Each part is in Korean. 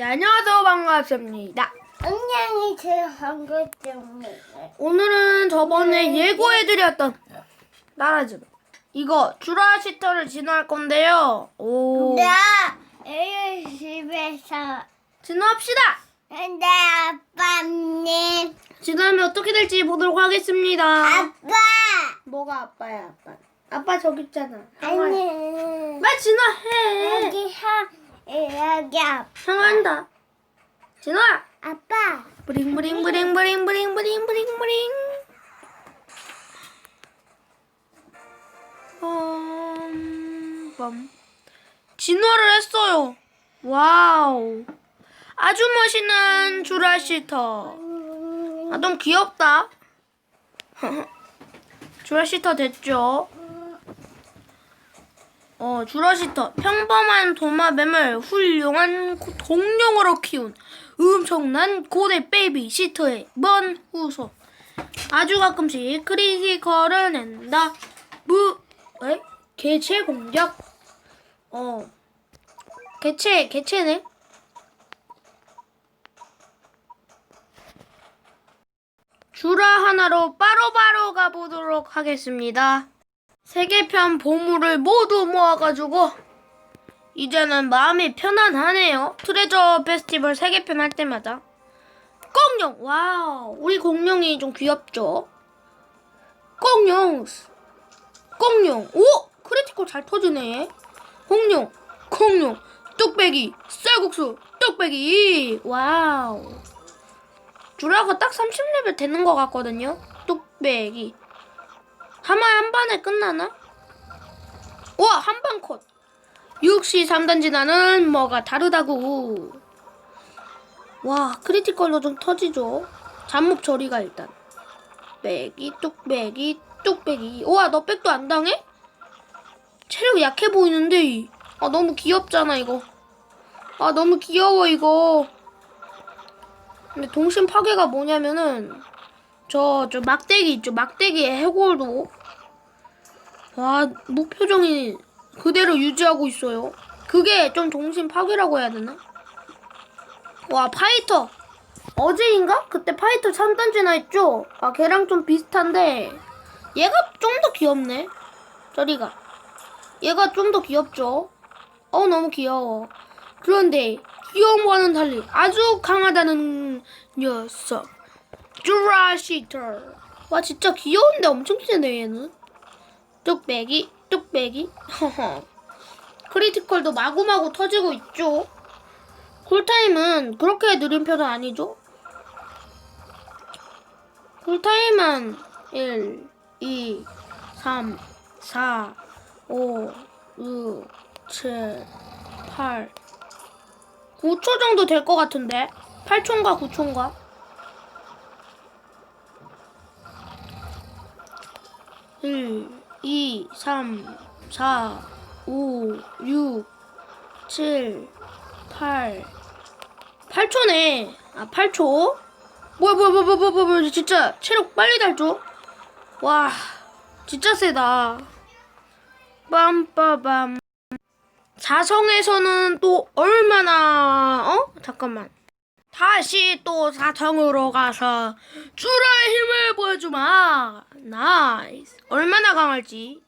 네, 안녕하세요. 반갑습니다. 안녕히 들어간것때문에 오늘은 저번에 예고해드렸던 따라주로 이거 주라시터를 진화할 건데요. 오. 나 애를 집에서 진화합시다. 근데 아빠님 진화하면 어떻게 될지 보도록 하겠습니다. 아빠 뭐가 아빠야, 아빠? 아빠 저기 있잖아. 아니 빨리 진화해. 여기 하 여기 아빠 상한다. 진화. 아빠 브링 브링 브링 브링 브링 브링 브링 브링. 음, 빰. 진화를 했어요. 와우. 아주 멋있는 주라시터. 아, 너무 귀엽다. 주라시터 됐죠? 어, 주라시터. 평범한 도마뱀을 훌륭한 고- 공룡으로 키운 엄청난 고대 베이비 시터의 먼 후손. 아주 가끔씩 크리티컬을 낸다. 무, 에? 개체 공격? 어. 개체, 개체네? 주라 하나로 바로 바로 가보도록 하겠습니다. 세계편 보물을 모두 모아가지고 이제는 마음이 편안하네요. 트레저 페스티벌 세계편 할 때마다. 공룡! 와우. 우리 공룡이 좀 귀엽죠? 공룡! 공룡! 오! 크리티컬 잘 터지네. 공룡! 공룡! 뚝배기! 쌀국수! 뚝배기! 와우. 주라가 딱 30레벨 되는 것 같거든요. 뚝배기. 하마 한 번에 끝나나? 와! 한 방 컷! 역시 3단 지 나는 뭐가 다르다고. 와, 크리티컬로 좀 터지죠. 잠목 처리가 일단. 빼기, 뚝배기, 뚝배기. 우와, 너 백도 안 당해? 체력 약해 보이는데. 아, 너무 귀엽잖아, 이거. 아, 너무 귀여워, 이거. 근데 동심 파괴가 뭐냐면은, 저, 저 막대기 있죠? 막대기의 해골도. 와, 무표정이 그대로 유지하고 있어요. 그게 좀 동심 파괴라고 해야 되나? 와, 파이터. 어제인가? 그때 파이터 3단지나 했죠? 아, 걔랑 좀 비슷한데, 얘가 좀 더 귀엽네. 저리가. 얘가 좀 더 귀엽죠? 어, 너무 귀여워. 그런데, 귀여움과는 달리 아주 강하다는 녀석. 주라시터. 와, 진짜 귀여운데 엄청 세네, 얘는. 뚝배기, 뚝배기. 허허. 크리티컬도 마구마구 터지고 있죠. 쿨타임은 그렇게 느린 편은 아니죠? 쿨타임은 1, 2, 3, 4, 5, 6, 7, 8, 9초 정도 될 것 같은데? 8초인가 9초인가? 음. 2, 3, 4, 5, 6, 7, 8. 8초네. 아, 8초. 뭐야, 뭐야, 뭐야, 뭐야, 뭐야, 뭐야. 진짜 체력 빨리 달죠? 와, 진짜 세다. 빰빠밤. 자성에서는 또 얼마나, 어? 잠깐만. 다시 또 사성으로 가서 주라의 힘을 보여주마. 나이스. 얼마나 강할지.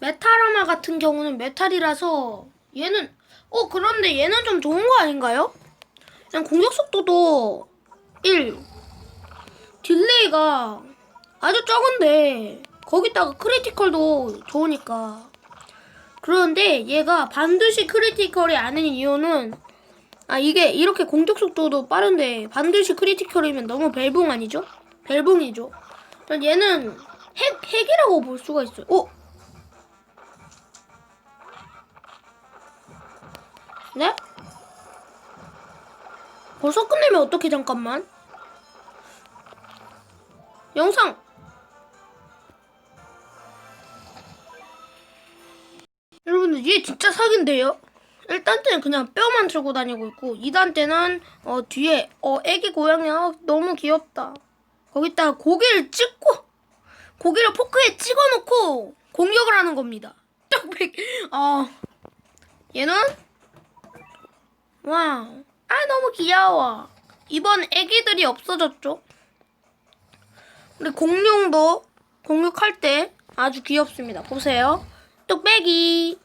메탈하마 같은 경우는 메탈이라서 얘는 어 그런데 얘는 좀 좋은 거 아닌가요? 그냥 공격 속도도 1 딜레이가 아주 적은데 거기다가 크리티컬도 좋으니까 그런데 얘가 반드시 크리티컬이 아닌 이유는 아 이게 이렇게 공격 속도도 빠른데 반드시 크리티컬이면 너무 벨붕 아니죠? 벨붕이죠. 전 얘는 핵 핵이라고 볼 수가 있어요. 어? 네? 벌써 끝내면 어떻게 잠깐만? 영상 여러분들 얘 진짜 사기인데요? 1단 때는 그냥 뼈만 들고 다니고 있고 2단 때는 어 뒤에 어 애기 고양이야 너무 귀엽다 거기다가 고기를 찍고 고기를 포크에 찍어놓고 공격을 하는 겁니다 떡백 어 얘는 와, 아 너무 귀여워. 이번 애기들이 없어졌죠? 우리 공룡도 공격할 때 아주 귀엽습니다. 보세요. 뚝배기.